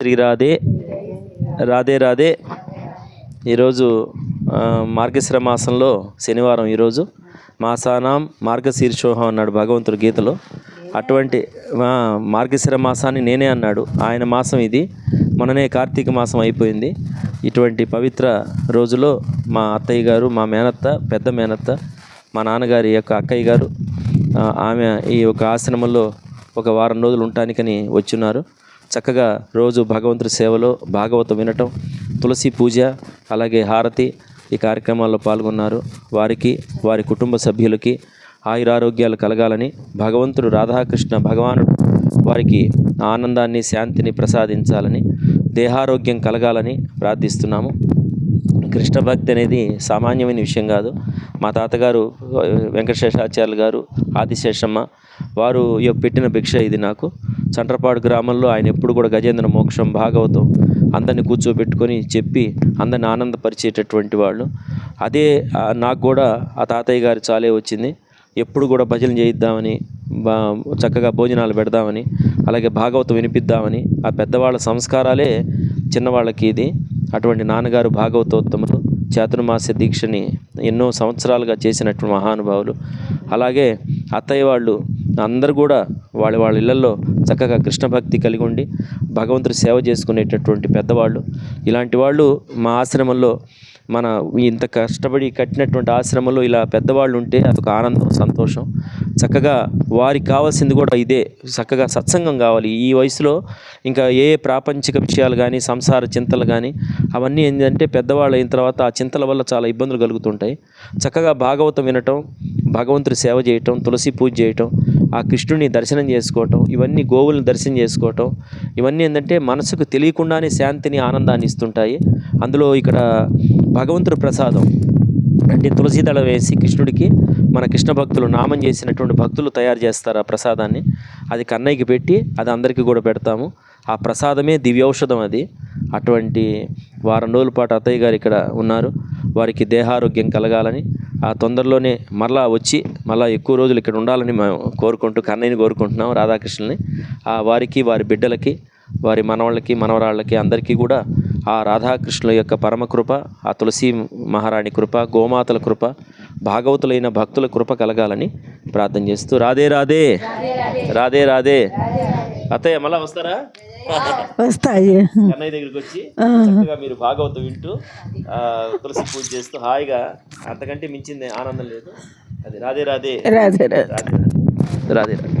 శ్రీ రాధే రాధే రాధే. ఈరోజు ఆ, మార్గశిర మాసంలో శనివారం ఈరోజు మాసానాం మార్గశీర్షోహం అన్నాడు భగవంతుడు గీతలో. అటువంటి మార్గశిర మాసాన్ని నేనే అన్నాడు. ఆయన మాసం ఇది. మొన్ననే కార్తీక మాసం అయిపోయింది. ఇటువంటి పవిత్ర రోజులో మా అత్తయ్య గారు మా మేనత్త పెద్ద మేనత్త మా నాన్నగారి యొక్క అక్కయ్య గారు ఆమె ఈ యొక్క ఆశ్రమంలో ఒక వారం రోజులు ఉండటానికని వచ్చున్నారు చక్కగా రోజు భగవంతుడి సేవలో భాగవతం వినటం తులసి పూజ అలాగే హారతి ఈ కార్యక్రమాల్లో పాల్గొన్నారు. వారికి వారి కుటుంబ సభ్యులకి ఆయురారోగ్యాలు కలగాలని భగవంతుడు రాధాకృష్ణ భగవానుడు వారికి ఆనందాన్ని శాంతిని ప్రసాదించాలని దేహారోగ్యం కలగాలని ప్రార్థిస్తున్నాము. కృష్ణ భక్తి అనేది సామాన్యమైన విషయం కాదు. మా తాతగారు వెంకటశేషాచార్యులు గారు ఆదిశేషమ్మ వారు పెట్టిన భిక్ష ఇది నాకు. చంట్రపాడు గ్రామంలో ఆయన ఎప్పుడు కూడా గజేంద్ర మోక్షం భాగవతం అందరిని కూర్చోబెట్టుకొని చెప్పి అందరిని ఆనందపరిచేటటువంటి వాళ్ళు. అదే నాకు కూడా ఆ తాతయ్య గారి చాలే వచ్చింది. ఎప్పుడు కూడా భజన చేయిద్దామని బా చక్కగా భోజనాలు పెడదామని అలాగే భాగవతం వినిపిద్దామని ఆ పెద్దవాళ్ళ సంస్కారాలే చిన్నవాళ్ళకి ఇది. అటువంటి నాన్నగారు భాగవతోత్తములు చాతుర్మాస్య దీక్షని ఎన్నో సంవత్సరాలుగా చేసినటువంటి మహానుభావులు. అలాగే అత్తయ్య వాళ్ళు అందరూ కూడా వాళ్ళ వాళ్ళ ఇళ్ళల్లో చక్కగా కృష్ణ భక్తి కలిగి ఉండి భగవంతుడి సేవ చేసుకునేటటువంటి పెద్దవాళ్ళు. ఇలాంటి వాళ్ళు మా ఆశ్రమంలో మన ఇంత కష్టపడి కట్టినటువంటి ఆశ్రమంలో ఇలా పెద్దవాళ్ళు ఉంటే అదొక ఆనందం సంతోషం. చక్కగా వారికి కావాల్సింది కూడా ఇదే. చక్కగా సత్సంగం కావాలి. ఈ వయసులో ఇంకా ఏ ప్రాపంచిక విషయాలు కానీ సంసార చింతలు కానీ అవన్నీ ఏంటంటే పెద్దవాళ్ళు అయిన తర్వాత ఆ చింతల వల్ల చాలా ఇబ్బందులు కలుగుతుంటాయి. చక్కగా భాగవతం వినటం భగవంతుడి సేవ చేయటం తులసి పూజ చేయటం ఆ కృష్ణుడిని దర్శనం చేసుకోవటం ఇవన్నీ గోవులను దర్శనం చేసుకోవటం ఇవన్నీ ఏంటంటే మనసుకు తెలియకుండానే శాంతిని ఆనందాన్ని ఇస్తుంటాయి. అందులో ఇక్కడ భగవంతుడి ప్రసాదం. అంటే తులసి దళం వేసి కృష్ణుడికి మన కృష్ణ భక్తులు నామం చేసినటువంటి భక్తులు తయారు చేస్తారు ఆ ప్రసాదాన్ని. అది కన్నయ్యకి పెట్టి అది అందరికీ కూడా పెడతాము. ఆ ప్రసాదమే దివ్యౌషధం అది. అటువంటి వారం రోజుల పాటు అత్తయ్య గారు ఇక్కడ ఉన్నారు. వారికి దేహారోగ్యం కలగాలని ఆ తొందరలోనే మరలా వచ్చి మళ్ళా ఎక్కువ రోజులు ఇక్కడ ఉండాలని మేము కోరుకుంటూ కన్నయ్యని కోరుకుంటున్నాం రాధాకృష్ణుని. ఆ వారికి వారి బిడ్డలకి వారి మనవాళ్ళకి మనవరాళ్ళకి అందరికీ కూడా ఆ రాధాకృష్ణుల యొక్క పరమ కృప ఆ తులసి మహారాణి కృప గోమాతల కృప భాగవతులైన భక్తుల కృప కలగాలని ప్రార్థన చేస్తూ రాధే రాధే రాధే రాధే. అత్తయ్య మళ్ళా వస్తారా? వస్తాయి. అన్నయ్య దగ్గరికి వచ్చి చక్కగా మీరు భాగవతం వింటూ తులసి పూజ చేస్తూ హాయిగా అంతకంటే మించింది ఆనందం లేదు. అది రాధే రాధే. రాధే రాధే. రాధే రాధే.